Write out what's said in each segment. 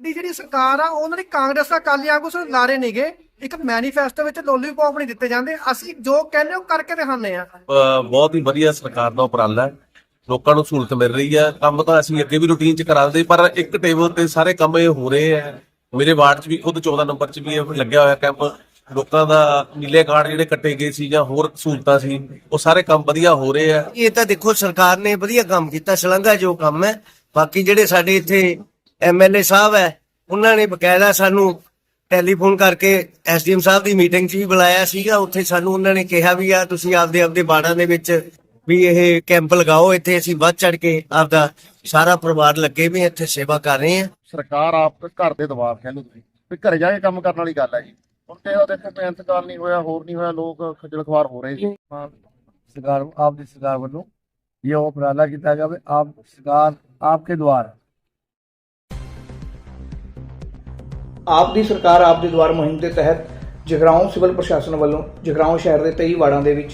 ਦੀ ਜਿਹੜੀ ਸਰਕਾਰ ਆ ਉਹਨਾਂ ਦੀ ਕਾਂਗਰਸ ਦਾ ਅਕਾਲੀ ਆਗੂ ਸਿਰਫ ਲਾਰੇ ਨਹੀਂਗੇ ਇੱਕ ਮੈਨੀਫੈਸਟੋ ਵਿੱਚ ਲੋਲੀਪੌਪ ਨਹੀਂ ਦਿੱਤੇ ਜਾਂਦੇ। ਅਸੀਂ ਜੋ ਕਹਿੰਦੇ ਉਹ ਕਰਕੇ ਦਿਖਾਉਂਦੇ ਆ ਬਹੁਤ ਹੀ ਵਧੀਆ ਸਰਕਾਰ ਦਾ ਉਪਰਾਲਾ ਹੈ। ਲੋਕਾਂ ਨੂੰ ਸਹੂਲਤ ਮਿਲ ਰਹੀ ਹੈ। ਕੰਮ ਤਾਂ ਅਸੀਂ ਅੱਗੇ ਵੀ ਰੂਟੀਨ ਚ ਕਰਾਉਂਦੇ ਪਰ ਇੱਕ ਟੇਬਲ ਤੇ ਸਾਰੇ ਕੰਮ ਇਹ ਹੋ ਰਹੇ ਆ ਮੇਰੇ ਵਾਰਡ 'ਚ ਵੀ ਖੁਦ 14 ਨੰਬਰ 'ਚ ਵੀ ਇਹ ਲੱਗਿਆ ਹੋਇਆ ਕੈਂਪ ਲੋਕਾਂ ਦਾ ਨੀਲੇ ਕਾਰਡ ਜਿਹੜੇ ਕੱਟੇ ਗਏ ਸੀ ਜਾਂ ਹੋਰ ਸਹੂਲਤਾਂ ਸੀ ਉਹ ਸਾਰੇ ਕੰਮ ਵਧੀਆ ਹੋ ਰਹੇ ਆ ਇਹ ਤਾਂ ਦੇਖੋ ਸਰਕਾਰ ਨੇ ਵਧੀਆ ਕੰਮ ਕੀਤਾ। ਸ਼ਲਾਘਾ ਜੋ ਕੰਮ ਹੈ। ਬਾਕੀ ਜਿਹੜੇ ਸਾਡੇ ਇੱਥੇ ਐਮਐਲਏ ਸਾਹਿਬ ਹੈ ਉਹਨਾਂ ਨੇ ਬਕਾਇਦਾ ਸਾਨੂੰ ਟੈਲੀਫੋਨ ਕਰਕੇ ਐਸਡੀਐਮ ਸਾਹਿਬ ਦੀ ਮੀਟਿੰਗ 'ਚ ਵੀ ਬੁਲਾਇਆ ਸੀਗਾ। ਉੱਥੇ ਸਾਨੂੰ ਉਹਨਾਂ ਨੇ ਕਿਹਾ ਵੀ ਆ ਤੁਸੀਂ ਆਪਦੇ ਆਪਦੇ ਬਾੜਾਂ ਦੇ ਵਿੱਚ ਵੀ ਇਹ ਕੈਂਪ ਲਗਾਓ ਇੱਥੇ ਅਸੀਂ ਵੱਧ ਚੜ ਕੇ ਆਪਦਾ ਸਾਰਾ ਪਰਿਵਾਰ ਲੱਗੇ ਵੀ ਇੱਥੇ ਸੇਵਾ ਕਰ ਰਹੇ ਹਾਂ। ਸਰਕਾਰ ਆਪ ਘਰ ਦੇ ਦਬਾਅ ਕਹਿ ਲਓ ਤੁਸੀਂ ਵੀ ਘਰੇ ਜਾ ਕੇ ਕੰਮ ਕਰਨ ਵਾਲੀ ਗੱਲ ਹੈ ਜੀ। ਹੁਣ ਤੇ ਉਹ ਦੇਖੋ ਪੈਂਤ ਕਾਲ ਨਹੀਂ ਹੋਇਆ ਹੋਰ ਨਹੀਂ ਹੋਇਆ ਲੋਕ ਖੱਜਲ ਖਵਾਰ ਹੋ ਰਹੇ ਸੀ। ਸਰਕਾਰ ਆਪ ਦੀ ਸਰਕਾਰ ਵੱਲੋਂ ਇਹ ਉਪਰਾਲਾ ਕੀਤਾ ਗਿਆ ਵੀ ਆਪ ਸਰਕਾਰ ਆਪਕੇ ਦੁਆਰ ਆਪ ਦੀ ਸਰਕਾਰ ਆਪ ਦੇ ਦੁਆਰ ਮੁਹਿੰਮ ਦੇ ਤਹਿਤ ਜਗਰਾਉਂ ਸਿਵਲ ਪ੍ਰਸ਼ਾਸਨ ਵੱਲੋਂ ਜਗਰਾਉਂ ਸ਼ਹਿਰ ਦੇ 23 ਵਾਰਡਾਂ ਦੇ ਵਿੱਚ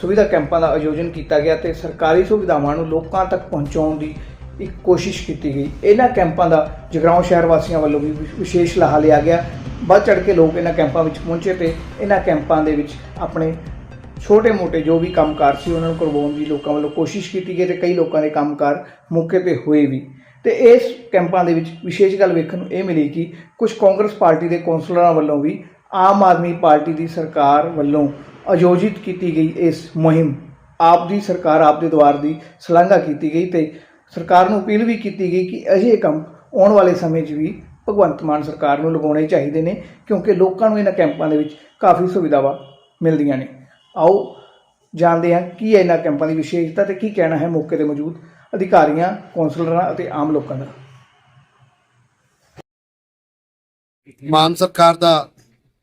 ਸੁਵਿਧਾ ਕੈਂਪਾਂ ਦਾ ਆਯੋਜਨ ਕੀਤਾ ਗਿਆ ਤੇ ਸਰਕਾਰੀ ਸੁਵਿਧਾਵਾਂ ਨੂੰ ਲੋਕਾਂ ਤੱਕ ਪਹੁੰਚਾਉਣ ਦੀ ਇੱਕ ਕੋਸ਼ਿਸ਼ ਕੀਤੀ ਗਈ। ਇਹਨਾਂ ਕੈਂਪਾਂ ਦਾ ਜਗਰਾਉਂ ਸ਼ਹਿਰ ਵਾਸੀਆਂ ਵੱਲੋਂ ਵੀ ਵਿ- ਵਿਸ਼ੇਸ਼ ਲਾਹਾ ਲਿਆ ਗਿਆ। ਵੱਧ ਚੜ ਕੇ ਲੋਕ ਇਹਨਾਂ ਕੈਂਪਾਂ ਵਿੱਚ ਪਹੁੰਚੇ ਤੇ ਇਹਨਾਂ ਕੈਂਪਾਂ ਦੇ ਵਿੱਚ ਆਪਣੇ ਛੋਟੇ-ਮੋਟੇ ਜੋ ਵੀ ਕੰਮਕਾਰ ਸੀ ਉਹਨਾਂ ਨੂੰ ਕਰਵਾਉਣ ਦੀ ਲੋਕਾਂ ਵੱਲੋਂ ਕੋਸ਼ਿਸ਼ ਕੀਤੀ ਗਈ ਤੇ ਕਈ ਲੋਕਾਂ ਦੇ ਕੰਮਕਾਰ ਮੌਕੇ ਤੇ ਹੋਏ ਵੀ। ਤੇ ਇਸ ਕੈਂਪਾਂ ਦੇ ਵਿੱਚ ਵਿਸ਼ੇਸ਼ ਗੱਲ ਵੇਖਣ ਨੂੰ ਇਹ ਮਿਲੀ ਕਿ ਕੁਝ ਕਾਂਗਰਸ ਪਾਰਟੀ ਦੇ ਕੌਂਸਲਰਾਂ ਵੱਲੋਂ ਵੀ ਆਮ ਆਦਮੀ ਪਾਰਟੀ ਦੀ ਸਰਕਾਰ ਵੱਲੋਂ ਆਯੋਜਿਤ ਕੀਤੀ ਗਈ ਇਸ ਮੁਹਿੰਮ। ਆਪ ਦੀ ਸਰਕਾਰ ਆਪ ਦੇ ਦੁਆਰ ਦੀ ਸ਼ਲਾਘਾ ਕੀਤੀ ਗਈ ਤੇ ਸਰਕਾਰ ਨੂੰ ਅਪੀਲ ਵੀ ਕੀਤੀ ਗਈ ਕਿ ਅਜਿਹੇ ਕੰਮ ਆਉਣ ਵਾਲੇ ਸਮੇਂ 'ਚ ਵੀ ਭਗਵੰਤ ਮਾਨ ਸਰਕਾਰ ਨੂੰ ਲਗਾਉਣੇ ਚਾਹੀਦੇ ਨੇ, ਕਿਉਂਕਿ ਲੋਕਾਂ ਨੂੰ ਇਹਨਾਂ ਕੈਂਪਾਂ ਦੇ ਵਿੱਚ ਕਾਫੀ ਸੁਵਿਧਾਵਾਂ ਮਿਲਦੀਆਂ ਨੇ। ਆਓ ਜਾਣਦੇ ਹਾਂ ਕੀ ਹੈ ਇਹਨਾਂ ਕੈਂਪਾਂ ਦੀ ਵਿਸ਼ੇਸ਼ਤਾ ਤੇ ਕੀ ਕਹਿਣਾ ਹੈ ਮੌਕੇ ਤੇ ਮੌਜੂਦ ਅਧਿਕਾਰੀਆਂ, ਕੌਂਸਲਰਾਂ ਅਤੇ ਆਮ ਲੋਕਾਂ ਦਾ। ਮਾਨ ਸਰਕਾਰ ਦਾ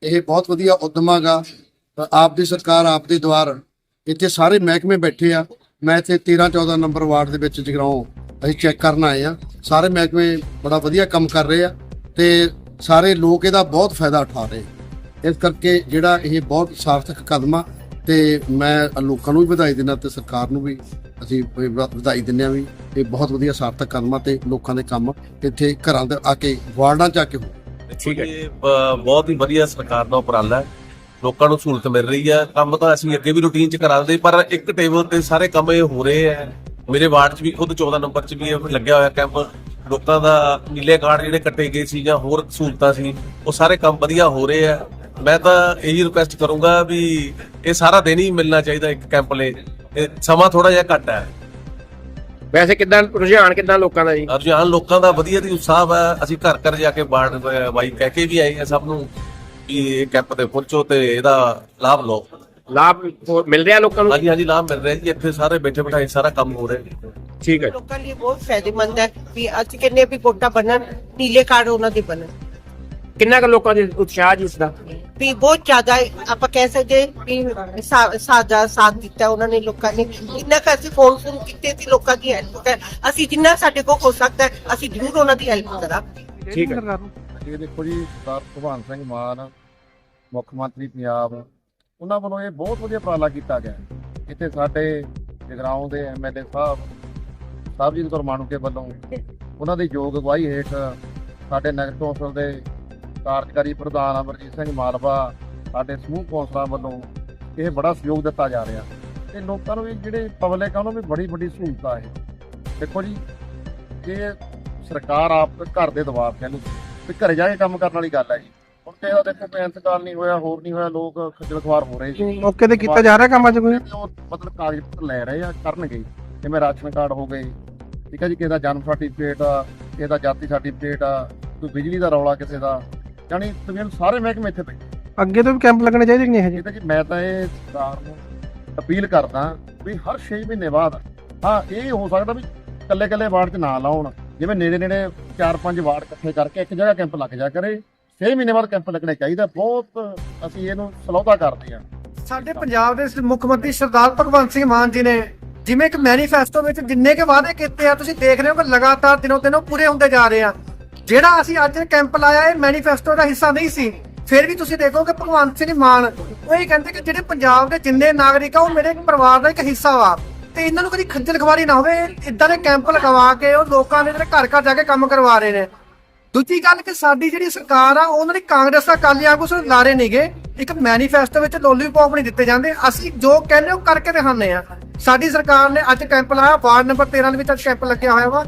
ਇਹ ਬਹੁਤ ਵਧੀਆ ਉਦਮ ਹੈਗਾ। ਆਪ ਦੀ ਸਰਕਾਰ, ਆਪ ਦੇ ਦੁਆਰ ਇੱਥੇ ਸਾਰੇ ਮਹਿਕਮੇ ਬੈਠੇ ਆ। ਮੈਂ ਇੱਥੇ 13 14 ਨੰਬਰ ਵਾਰਡ ਦੇ ਵਿੱਚ ਜਗਰਾਉਂ ਅਸੀਂ ਚੈੱਕ ਕਰਨ ਆਏ ਆ। ਸਾਰੇ ਮਹਿਕਮੇ ਬੜਾ ਵਧੀਆ ਕੰਮ ਕਰ ਰਹੇ ਆ ਤੇ ਸਾਰੇ ਲੋਕ ਇਹਦਾ ਬਹੁਤ ਫਾਇਦਾ ਉਠਾ ਰਹੇ। ਇਸ ਕਰਕੇ ਜਿਹੜਾ ਇਹ ਬਹੁਤ ਸਾਰਥਕ ਕਦਮ ਆ ਤੇ ਮੈਂ ਲੋਕਾਂ ਨੂੰ ਵੀ ਵਧਾਈ ਦਿੰਦਾ ਤੇ ਸਰਕਾਰ ਨੂੰ ਵੀ, ਅਸੀਂ ਵਧਾਈ ਦਿੰਦੇ ਆ ਵੀ ਇਹ ਬਹੁਤ ਵਧੀਆ ਸਾਰਥਕ ਕਦਮ ਤੇ ਲੋਕਾਂ ਦੇ ਕੰਮ ਇੱਥੇ ਘਰਾਂ ਦੇ ਆ ਕੇ ਵਾਰਡਾਂ ਚ ਆ ਕੇ ਹੋ। ਠੀਕ ਹੈ ਬਹੁਤ ਹੀ ਵਧੀਆ ਸਰਕਾਰ ਦਾ ਉਪਰਾਲਾ ਹੈ। ਲੋਕਾਂ ਨੂੰ ਸਹੂਲਤ ਮਿਲ ਰਹੀ ਹੈ, ਕੰਮ ਤਾਂ ਅਸੀਂ ਅੱਗੇ ਵੀ ਰੂਟੀਨ ਚ ਕਰਾਉਂਦੇ ਪਰ ਇੱਕ ਟੇਬਲ ਤੇ ਸਾਰੇ ਕੰਮ ਇਹ ਹੋ ਰਹੇ ਆ ਮੇਰੇ ਵਾਰਡ 'ਚ ਵੀ, ਖੁਦ 14 ਨੰਬਰ 'ਚ ਵੀ ਇਹ ਲੱਗਿਆ ਹੋਇਆ ਕੈਂਪ ਲੋਕਾਂ ਦਾ ਨੀਲੇ ਕਾਰਡ ਜਿਹੜੇ ਕੱਟੇ ਗਏ ਸੀ ਜਾਂ ਹੋਰ ਸਹੂਲਤਾਂ ਸੀ, ਉਹ ਸਾਰੇ ਕੰਮ ਵਧੀਆ ਹੋ ਰਹੇ ਆ ਮੈਂ ਤਾਂ ਇਹੀ ਰਿਕੁਐਸਟ ਕਰੂੰਗਾ ਵੀ ਇਹ ਸਾਰਾ ਦਿਨ ਹੀ ਮਿਲਣਾ ਚਾਹੀਦਾ ਇੱਕ ਕੈਂਪ ਲਈ। ਇਹ ਸਮਾਂ ਥੋੜਾ ਜਿਹਾ ਘੱਟ ਹੈ। ਵੈਸੇ ਕਿਦਾਂ ਰੁਝਾਨ ਕਿਦਾਂ ਲੋਕਾਂ ਦਾ ਜੀ? ਰੁਝਾਨ ਲੋਕਾਂ ਦਾ ਵਧੀਆ ਦੀ ਉਤਸ਼ਾਹ ਹੈ ਅਸੀਂ ਘਰ ਘਰ ਜਾ ਕੇ ਬਾੜ ਬਾਈ ਕਹਿ ਕੇ ਵੀ ਆਏ ਆ ਸਭ ਨੂੰ ਕਿ ਇਹ ਕੈਂਪ ਤੇ ਪਹੁੰਚੋ ਤੇ ਇਹਦਾ ਲਾਭ ਲਓ। ਲਾਭ ਮਿਲ ਰਿਹਾ ਲੋਕਾਂ ਨੂੰ? ਹਾਂਜੀ ਹਾਂਜੀ ਲਾਭ ਮਿਲ ਰਿਹਾ ਜੀ। ਇੱਥੇ ਸਾਰੇ ਬੈਠੇ ਬਿਠਾਏ ਸਾਰਾ ਕੰਮ ਹੋ ਰਿਹਾ ਠੀਕ ਹੈ। ਲੋਕਾਂ ਲਈ ਬਹੁਤ ਫਾਇਦੇਮੰਦ ਹੈ ਵੀ ਅੱਜ ਕਿੰਨੇ ਵੀ ਵੋਟਾਂ ਬਣਨ ਨੀਲੇ ਕਾਰਡ ਉਹਨਾਂ ਦੇ ਬਣਨ। ਕਿੰਨਾ ਕੁ ਲੋਕਾਂ ਦੇ ਉਤਸ਼ਾਹ ਜੀ ਉਸਦਾ ਵੀ ਬਹੁਤ ਜ਼ਿਆਦਾ ਆਪਾਂ ਕਹਿ ਸਕਦੇ ਵੀ ਸਾਡਾ ਸਾਥ ਦਿੱਤਾ ਉਹਨਾਂ ਨੇ ਲੋਕਾਂ ਨੇ। ਜਿੰਨਾ ਕੁ ਅਸੀਂ ਫੋਨ ਫੋਨ ਕੀਤੇ ਸੀ ਲੋਕਾਂ ਦੀ ਹੈਲਪ ਕਰ ਅਸੀਂ ਜਿੰਨਾ ਸਾਡੇ ਕੋਲ ਹੋ ਸਕਦਾ ਅਸੀਂ ਜ਼ਰੂਰ ਉਹਨਾਂ ਦੀ ਹੈਲਪ ਕਰਾਂਗੇ। ਠੀਕ ਹੈ। ਇਹ ਦੇਖੋ ਜੀ ਸਰਦਾਰ ਭਗਵਾਨ ਸਿੰਘ ਮਾਨ ਮੁੱਖ ਮੰਤਰੀ ਪੰਜਾਬ ਉਹਨਾਂ ਵੱਲੋਂ ਇਹ ਬਹੁਤ ਵਧੀਆ ਉਪਰਾਲਾ ਕੀਤਾ ਗਿਆ। ਹੈ। ਇੱਥੇ ਸਾਡੇ ਜਗਰਾਉਂ ਦੇ ਐਮਐਲਏ ਸਾਹਿਬ ਸਾਹਿਬਜੀਤ ਕੌਰ ਮਾਣੂਕੇ ਵੱਲੋਂ ਉਹਨਾਂ ਦੀ ਯੋਗ ਅਗਵਾਈ ਹੇਠ ਸਾਡੇ ਨਗਰ ਕੌਂਸਲ ਦੇ ਕਾਰਜਕਾਰੀ ਪ੍ਰਧਾਨ ਅਮਰਜੀਤ ਸਿੰਘ ਮਾਲਵਾ ਸਾਡੇ ਸਮੂਹ ਕੌਂਸਲਰਾਂ ਵੱਲੋਂ ਇਹ ਬੜਾ ਸਹਿਯੋਗ ਦਿੱਤਾ ਜਾ ਰਿਹਾ। ਤੇ ਲੋਕਾਂ ਨੂੰ ਵੀ ਜਿਹੜੇ ਪਬਲਿਕ ਆ ਉਹਨਾਂ ਨੂੰ ਵੀ ਬੜੀ ਵੱਡੀ ਸਹੂਲਤ ਆ ਇਹ। ਦੇਖੋ ਜੀ ਇਹ ਸਰਕਾਰ ਆਪ ਘਰ ਦੇ ਦਬਾਅ ਕਹਿ ਲਓ। ਵੀ ਘਰੇ ਜਾ ਕੇ ਕੰਮ ਕਰਨ ਵਾਲੀ ਗੱਲ ਹੈ ਜੀ। ਹੁਣ ਤੇ ਉਹ ਦੇਖੋ ਪੈਂਤ ਕਾਲ ਨਹੀਂ ਹੋਇਆ ਹੋਰ ਨਹੀਂ ਹੋਇਆ ਲੋਕ ਖੱਜਲ ਖਵਾਰ ਹੋ ਰਹੇ ਸੀ। ਮੌਕੇ ਤੇ ਕੀਤਾ ਜਾ ਰਿਹਾ ਕੰਮ ਅੱਜ ਕੋਈ? ਮਤਲਬ ਕਾਗਜ਼ ਪੱਤਰ ਲੈ ਰਹੇ ਆ ਕਰਨਗੇ। ਜਿਵੇਂ ਰਾਸ਼ਨ ਕਾਰਡ ਹੋ ਗਏ। ਠੀਕ ਹੈ ਜੀ ਕਿਸੇ ਦਾ ਜਨਮ ਸਰਟੀਫਿਕੇਟ ਆ ਕਿਸੇ ਦਾ ਜਾਤੀ ਸਰਟੀਫਿਕੇਟ ਆ ਕੋਈ ਬਿਜਲੀ ਦਾ ਰੌਲਾ ਕਿਸੇ ਦਾ। ਯਾਨੀ ਤਕਰੀਬਨ ਸਾਰੇ ਮਹਿਕਮੇ ਇੱਥੇ ਪਏ ਅੱਗੇ ਤੋਂ ਵੀ ਕੈਂਪ ਲੱਗਣੇ ਚਾਹੀਦੇ ਕਿ ਨਹੀਂ ਹਜੇ ਇਹ ਤਾਂ ਜੀ ਮੈਂ ਤਾਂ ਇਹ ਸਰਕਾਰ ਨੂੰ ਅਪੀਲ ਕਰਦਾ ਵੀ ਹਰ 6 ਮਹੀਨੇ ਬਾਅਦ ਹਾਂ ਇਹ ਹੋ ਸਕਦਾ ਵੀ ਕੱਲੇ ਕੱਲੇ ਵਾਰਡ 'ਚ ਨਾ ਲਾਉਣ। ਜਿਵੇਂ ਨੇੜੇ ਨੇੜੇ 4-5 ਵਾਰਡ ਇਕੱਠੇ ਕਰਕੇ ਇੱਕ ਜਗ੍ਹਾ ਕੈਂਪ ਲੱਗ ਜਾ ਕਰੇ। 6 ਮਹੀਨੇ ਬਾਅਦ ਕੈਂਪ ਲੱਗਣੇ ਚਾਹੀਦਾ ਬਹੁਤ ਅਸੀਂ ਇਹਨੂੰ ਸਲੌਤਾ ਕਰਦੇ ਹਾਂ। ਸਾਡੇ ਪੰਜਾਬ ਦੇ ਮੁੱਖ ਮੰਤਰੀ ਸਰਦਾਰ ਭਗਵੰਤ ਸਿੰਘ ਮਾਨ ਜੀ ਨੇ ਜਿਵੇਂ ਇੱਕ ਮੈਨੀਫੈਸਟੋ ਵਿੱਚ ਜਿੰਨੇ ਕੇ ਵਾਅਦੇ ਕੀਤੇ ਆ ਤੁਸੀਂ ਦੇਖ ਰਹੇ ਹੋ ਕਿ ਲਗਾਤਾਰ ਦਿਨੋਂ ਦਿਨ ਪੂਰੇ ਹੁੰਦੇ ਜਾ ਰਹੇ ਆ। ਜਿਹੜਾ ਅਸੀਂ ਅੱਜ ਕੈਂਪ ਲਾਇਆ, ਇਹ ਮੈਨੀਫੈਸਟੋ ਦਾ ਹਿੱਸਾ ਨਹੀਂ ਸੀ। ਫਿਰ ਵੀ ਤੁਸੀਂ ਦੇਖੋ ਕਿ ਭਗਵੰਤ ਸਿੰਘ ਮਾਨ ਉਹ ਇਹ ਕਹਿੰਦੇ ਕਿ ਜਿਹੜੇ ਪੰਜਾਬ ਦੇ ਜਿੰਨੇ ਨਾਗਰਿਕ ਆ, ਉਹ ਮੇਰੇ ਪਰਿਵਾਰ ਦਾ ਇੱਕ ਹਿੱਸਾ ਵਾ। ਤੇ ਇਹਨਾਂ ਨੂੰ ਕਦੀ ਖੱਜਲ ਖਵਾਰੀ ਨਾ ਹੋਵੇ, ਇਦਾਂ ਦੇ ਕੈਂਪ ਲਗਵਾ ਕੇ ਉਹ ਲੋਕਾਂ ਦੇ ਜਿਹੜੇ ਘਰ ਘਰ ਜਾ ਕੇ ਕੰਮ ਕਰਵਾ ਰਹੇ ਨੇ। ਦੂਜੀ ਗੱਲ ਕਿ ਸਾਡੀ ਜਿਹੜੀ ਸਰਕਾਰ ਆ, ਉਹਨਾਂ ਨੇ ਕਾਂਗਰਸ ਦਾ ਕਾਲੀਆਂ ਕੁਛ ਲਾਰੇ ਨਹੀਂਗੇ ਇੱਕ ਮੈਨੀਫੈਸਟੋ ਵਿੱਚ ਲੋਲੀਪੌਪ ਨਹੀਂ ਦਿੱਤੇ ਜਾਂਦੇ। ਅਸੀਂ ਜੋ ਕਹਿੰਦੇ ਉਹ ਕਰਕੇ ਦਿਖਾਉਂਦੇ ਆ। ਸਾਡੀ ਸਰਕਾਰ ਨੇ ਅੱਜ ਕੈਂਪ ਲਾਇਆ, ਵਾਰਡ ਨੰਬਰ 13 ਦੇ ਵਿੱਚ ਅੱਜ ਕੈਂਪ ਲੱਗਿਆ ਹੋਇਆ ਵਾ।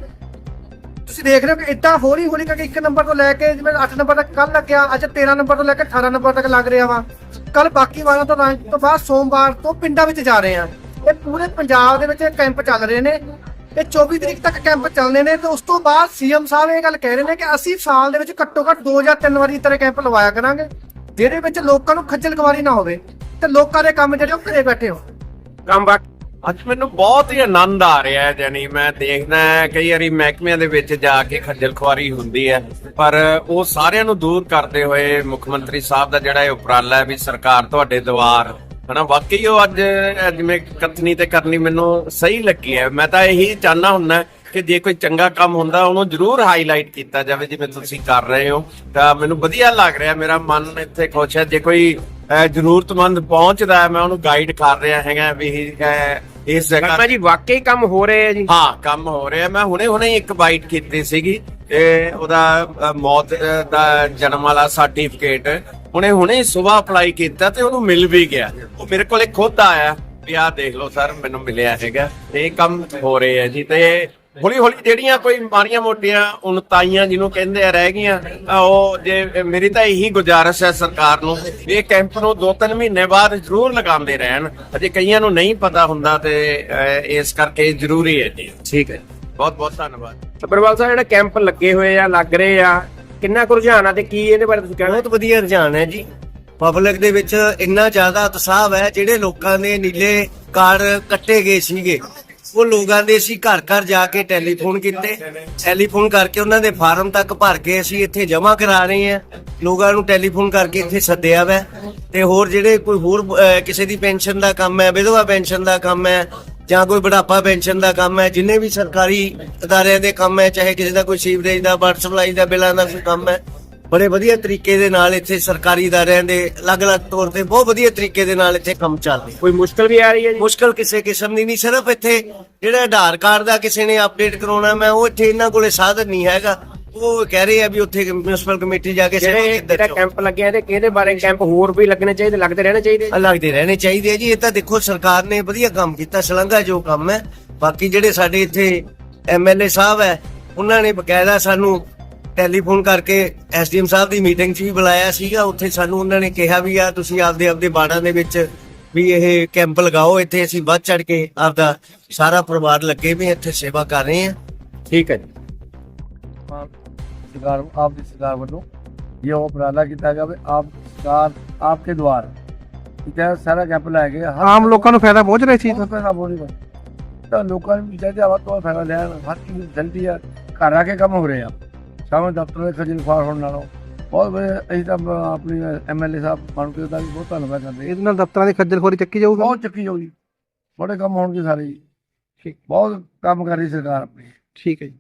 ਤੁਸੀਂ ਦੇਖ ਰਹੇ ਹੋ ਕਿ ਇਦਾਂ ਹੌਲੀ ਹੌਲੀ ਕਰਕੇ ਇੱਕ ਨੰਬਰ ਤੋਂ ਲੈ ਕੇ ਜਿਵੇਂ 8 ਨੰਬਰ ਤੱਕ ਕੱਲ ਲੱਗਿਆ, ਅੱਜ 13 ਨੰਬਰ ਤੋਂ ਲੈ ਕੇ 18 ਨੰਬਰ ਤੱਕ ਲੱਗ ਰਿਹਾ ਵਾ। ਕੱਲ ਬਾਕੀ ਵਾਰਾਂ ਤੋਂ ਲੰਚ ਤੋਂ ਬਾਅਦ ਸੋਮਵਾਰ ਤੋਂ ਪਿੰਡਾਂ ਵਿੱਚ ਜਾ ਰਹੇ ਆ। ਇਹ ਪੂਰੇ ਪੰਜਾਬ ਦੇ ਵਿੱਚ ਕੈਂਪ ਚੱਲ ਰਹੇ ਨੇ। ਇਹ 24 ਤਰੀਕ ਤੱਕ ਕੈਂਪ ਚੱਲਣੇ ਨੇ ਤੇ ਉਸ ਤੋਂ ਬਾਅਦ ਸੀਐਮ ਸਾਹਿਬ ਇਹ ਗੱਲ ਕਹਿ ਰਹੇ ਨੇ ਕਿ ਅਸੀਂ ਸਾਲ ਦੇ ਵਿੱਚ ਘੱਟੋ ਘੱਟ 2 ਜਾਂ 3 ਵਾਰੀ ਇਸ ਤਰ੍ਹਾਂ ਕੈਂਪ ਲਵਾਇਆ ਕਰਾਂਗੇ, ਜਿਹਦੇ ਵਿੱਚ ਲੋਕਾਂ ਨੂੰ ਖੱਜਲ ਖਵਾਰੀ ਨਾ ਹੋਵੇ ਤੇ ਲੋਕਾਂ ਦੇ ਕੰਮ ਜਿਹੜੇ ਉਹ ਘਰੇ ਬੈਠੇ ਹੋ ਕੰਮ ਬਾਕੀ ਅੱਜ ਮੈਨੂੰ ਬਹੁਤ ਹੀ ਆਨੰਦ ਆ ਰਿਹਾ ਹੈ, ਜਾਨੀ ਮੈਂ ਦੇਖਦਾ ਕਈ ਵਾਰੀ ਮਹਿਕਮਿਆਂ ਦੇ ਵਿੱਚ ਜਾ ਕੇ ਖੱਜਲ ਖੁਆਰੀ ਹੁੰਦੀ ਹੈ, ਪਰ ਉਹ ਸਾਰਿਆਂ ਨੂੰ ਦੂਰ ਕਰਦੇ ਹੋਏ ਮੁੱਖ ਮੰਤਰੀ ਸਾਹਿਬ ਦਾ ਜਿਹੜਾ ਇਹ ਉਪਰਾਲਾ ਹੈ ਵੀ ਸਰਕਾਰ ਤੁਹਾਡੇ ਦੁਆਰ ਹਨਾ, ਵਾਕਈ ਉਹ ਅੱਜ ਜਿਵੇਂ ਕਥਨੀ ਤੇ ਕਰਨੀ ਮੈਨੂੰ ਸਹੀ ਲੱਗੀ ਹੈ। ਮੈਂ ਤਾਂ ਇਹੀ ਚਾਹਨਾ ਹੁੰਦਾ ਕਿ ਜੇ ਕੋਈ ਚੰਗਾ ਕੰਮ ਹੁੰਦਾ, ਉਹਨੂੰ ਜ਼ਰੂਰ ਹਾਈਲਾਈਟ ਕੀਤਾ ਜਾਵੇ, ਜਿਵੇਂ ਤੁਸੀਂ ਕਰ ਰਹੇ ਹੋ। ਤਾਂ ਮੈਨੂੰ ਵਧੀਆ ਲੱਗ ਰਿਹਾ, ਮੇਰਾ ਮਨ ਇੱਥੇ ਖੁਸ਼ ਹੈ। ਜੇ ਕੋਈ ਜ਼ਰੂਰਤਮੰਦ ਪਹੁੰਚਦਾ ਹੈ ਮੈਂ ਉਹਨੂੰ ਗਾਈਡ ਕਰ ਰਿਹਾ ਹੈਗਾ ਵੀ ਅਹ, ਇਸ ਜਗ੍ਹਾ ਕਰਮਾ ਜੀ ਵਾਕਈ ਕੰਮ ਹੋ ਰਹੇ ਆ ਜੀ? ਹਾਂ ਕੰਮ ਹੋ ਰਿਹਾ। ਮੈਂ ਹੁਣੇ ਹੁਣੇ ਹੀ ਇੱਕ ਬਾਈਟ ਕੀਤੀ ਸੀਗੀ ਤੇ ਉਹਦਾ ਮੌਤ ਦਾ ਜਨਮ ਵਾਲਾ ਸਰਟੀਫਿਕੇਟ ਹੁਣੇ ਹੁਣੇ ਹੀ ਸਵੇਰ ਅਪਲਾਈ ਕੀਤਾ ਤੇ ਉਹਨੂੰ ਮਿਲ ਵੀ ਗਿਆ। ਉਹ ਮੇਰੇ ਕੋਲੇ ਖੁਦ ਆਇਆ ਵੀ ਆਹ ਦੇਖ ਲਓ ਸਰ ਮੈਨੂੰ ਮਿਲਿਆ ਹੈਗਾ। ਤੇ ਇਹ ਕੰਮ ਹੋ ਰਹੇ ਜੀ ਤੇ ਹੌਲੀ ਹੌਲੀ ਜਿਹੜੀਆਂ ਕੋਈ ਮਾਰੀਆਂ ਮੋਟੀਆਂ ਉਨਤਾਈਆਂ ਜਿਹਨੂੰ ਕਹਿੰਦੇ ਆ ਰਹਿ ਗਈਆਂ ਉਹ ਜੇ ਮੇਰੀ ਤਾਂ ਇਹੀ ਗੁਜ਼ਾਰਿਸ਼ ਹੈ ਸਰਕਾਰ ਨੂੰ ਵੀ ਇਹ ਕੈਂਪ ਨੂੰ 2-3 ਮਹੀਨੇ ਬਾਅਦ ਜ਼ਰੂਰ ਲਗਾਉਂਦੇ ਰਹਿਣ। ਅਜੇ ਕਈਆਂ ਨੂੰ ਨਹੀਂ ਪਤਾ ਹੁੰਦਾ ਤੇ ਇਸ ਕਰਕੇ ਜ਼ਰੂਰੀ ਹੈ ਜੀ। ਠੀਕ ਹੈ। ਬਹੁਤ ਬਹੁਤ ਧੰਨਵਾਦ। ਸਬਰਵਾਲ ਸਾਹਿਬ ਜਿਹੜਾ ਕੈਂਪ ਲੱਗੇ ਹੋਏ ਆ ਲੱਗ ਰਹੇ ਆ ਕਿੰਨਾ ਕੁ ਰੁਝਾਨ ਆ ਤੇ ਕੀ ਇਹਦੇ ਬਾਰੇ ਤੁਸੀਂ ਕਹਿਣਾ? ਬਹੁਤ ਵਧੀਆ ਰੁਝਾਨ ਹੈ ਜੀ। ਪਬਲਿਕ ਦੇ ਵਿੱਚ ਇੰਨਾ ਜ਼ਿਆਦਾ ਉਤਸ਼ਾਹ ਹੈ ਜਿਹੜੇ ਲੋਕਾਂ ਦੇ ਨੀਲੇ ਕਾਰਡ ਕੱਟੇ ਗਏ ਸੀਗੇ। ਉਹ ਲੋਕਾਂ ਦੇ ਅਸੀਂ ਘਰ ਘਰ ਜਾ ਕੇ ਟੈਲੀਫੋਨ ਕੀਤੇ। ਟੈਲੀਫੋਨ ਕਰਕੇ ਉਹਨਾਂ ਦੇ ਫਾਰਮ ਤੱਕ ਭਰ ਕੇ ਅਸੀਂ ਇੱਥੇ ਜਮ੍ਹਾਂ ਕਰਾ ਰਹੇ ਹਾਂ। ਲੋਕਾਂ ਨੂੰ ਟੈਲੀਫੋਨ ਕਰਕੇ ਇੱਥੇ ਸੱਦਿਆ ਵੈ। ਤੇ ਹੋਰ ਜਿਹੜੇ ਕੋਈ ਹੋਰ ਕਿਸੇ ਦੀ ਪੈਨਸ਼ਨ ਦਾ ਕੰਮ ਹੈ, ਵਿਧਵਾ ਪੈਨਸ਼ਨ ਦਾ ਕੰਮ ਹੈ, ਜਾਂ ਕੋਈ ਬੁਢਾਪਾ ਪੈਨਸ਼ਨ ਦਾ ਕੰਮ ਹੈ, ਜਿੰਨੇ ਵੀ ਸਰਕਾਰੀ ਅਦਾਰਿਆਂ ਦੇ ਕੰਮ ਹੈ, ਚਾਹੇ ਕਿਸੇ ਦਾ ਕੋਈ ਸੀਵਰੇਜ ਦਾ, ਵਾਟਰ ਸਪਲਾਈ ਦਾ, ਬਿੱਲਾਂ ਦਾ ਕੋਈ ਕੰਮ ਹੈ ਬੜੇ ਵਧੀਆ ਤਰੀਕੇ ਦੇ ਨਾਲ ਇੱਥੇ ਸਰਕਾਰੀ ਅਦਾਰਿਆਂ ਦੇ ਅਲੱਗ-ਅਲੱਗ ਤੌਰ ਤੇ ਬਹੁਤ ਵਧੀਆ ਤਰੀਕੇ ਦੇ ਨਾਲ ਇੱਥੇ ਕੰਮ ਚੱਲ ਰਿਹਾ। ਕੋਈ ਮੁਸ਼ਕਲ ਵੀ ਆ ਰਹੀ ਹੈ ਜੀ? ਮੁਸ਼ਕਲ ਕਿਸੇ ਕਿਸਮ ਦੀ ਨਹੀਂ ਸਿਰਫ ਇੱਥੇ ਜਿਹੜਾ ਆਧਾਰ ਕਾਰਡ ਦਾ ਕਿਸੇ ਨੇ ਅਪਡੇਟ ਕਰਾਉਣਾ ਮੈਂ ਉਹ ਇੱਥੇ ਇਹਨਾਂ ਕੋਲੇ ਸਾਧਨ ਨਹੀਂ ਹੈਗਾ। ਉਹ ਕਹਿ ਰਹੇ ਆ ਵੀ ਉੱਥੇ ਮਿਊਨਿਸਪਲ ਕਮੇਟੀ ਜਾ ਕੇ ਜਿਹੜੇ ਜਿਹੜਾ। ਕੈਂਪ ਲੱਗਿਆ ਤੇ ਕਿਹਦੇ ਬਾਰੇ ਕੈਂਪ ਹੋਰ ਵੀ ਲੱਗਣੇ ਚਾਹੀਦੇ ਲੱਗਦੇ ਰਹਿਣੇ ਚਾਹੀਦੇ? ਆ ਲੱਗਦੇ ਰਹਿਣੇ ਚਾਹੀਦੇ ਆ ਜੀ। ਇਹ ਤਾਂ ਦੇਖੋ ਸਰਕਾਰ ਨੇ ਵਧੀਆ ਕੰਮ ਕੀਤਾ ਸ਼ਲਾਘਾ ਜੋ ਕੰਮ ਹੈ। ਬਾਕੀ ਜਿਹੜੇ ਸਾਡੇ ਇੱਥੇ ਐਮਐਲਏ ਸਾਹਿਬ ਹੈ ਉਹਨਾਂ ਨੇ ਬਕਾਇਦਾ ਸਾਨੂੰ ਟੈਲੀਫੋਨ ਕਰਕੇ ਐਸਡੀਐਮ ਸਾਹਿਬ ਦੀ ਮੀਟਿੰਗ 'ਚ ਵੀ ਬੁਲਾਇਆ ਸੀਗਾ। ਉੱਥੇ ਸਾਨੂੰ ਉਹਨਾਂ ਨੇ ਕਿਹਾ ਵੀ ਆ ਤੁਸੀਂ ਆਪਦੇ ਆਪਦੇ ਬਾੜਾਂ ਦੇ ਵਿੱਚ ਵੀ ਇਹ ਕੈਂਪ ਲਗਾਓ। ਇੱਥੇ ਅਸੀਂ ਵੱਧ ਚੜ ਕੇ ਆਪਦਾ ਸਾਰਾ ਪਰਿਵਾਰ ਲੱਗੇ ਵੀ ਇੱਥੇ ਸੇਵਾ ਕਰ ਰਹੇ ਹਾਂ। ਠੀਕ ਹੈ ਜੀ। ਸਰਕਾਰ ਆਪ ਦੀ ਸਰਕਾਰ ਵੱਲੋਂ ਇਹ ਉਪਰਾਲਾ ਕੀਤਾ ਗਿਆ ਵੀ ਆਪ ਸਰਕਾਰ ਆਪਕੇ ਦੁਆਰ ਠੀਕ ਹੈ ਸਾਰਾ ਕੈਂਪ ਲੈ ਕੇ ਹਰ ਆਮ ਲੋਕਾਂ ਨੂੰ ਫਾਇਦਾ ਪਹੁੰਚ ਰਿਹਾ ਚੀਜ਼ ਕੋਈ ਪੈਸਾ ਬੋਲੀ ਤਾਂ ਲੋਕਾਂ ਨੂੰ ਚਾਹੀਦਾ ਵਾ ਤੋਂ ਫਾਇਦਾ ਲੈਣ ਹਰ ਚੀਜ਼ ਜਲਦੀ ਆ ਘਰ ਆ ਕੇ ਕੰਮ ਹੋ ਰਹੇ ਸਾਹਮਣੇ ਦਫ਼ਤਰ ਦੇ ਖਜਲ ਖੁਆਰ ਹੋਣ ਨਾਲੋਂ ਬਹੁਤ ਵਧੀਆ ਅਸੀਂ ਤਾਂ ਆਪਣੀ ਐਮਐਲਏ ਸਾਹਿਬ ਮਾਨਕੇ ਦਾ ਵੀ ਬਹੁਤ ਧੰਨਵਾਦ ਕਰਦੇ। ਇਹਦੇ ਨਾਲ ਦਫ਼ਤਰਾਂ ਦੀ ਖੱਜਲ ਖੋਰੀ ਚੱਕੀ ਜਾਊਗਾ? ਬਹੁਤ ਚੱਕੀ ਜਾਊ ਜੀ ਬੜੇ ਕੰਮ ਹੋਣਗੇ ਸਾਰੇ ਜੀ। ਬਹੁਤ ਕੰਮ ਕਰ ਰਹੀ ਸਰਕਾਰ ਆਪਣੀ। ਠੀਕ ਹੈ ਜੀ।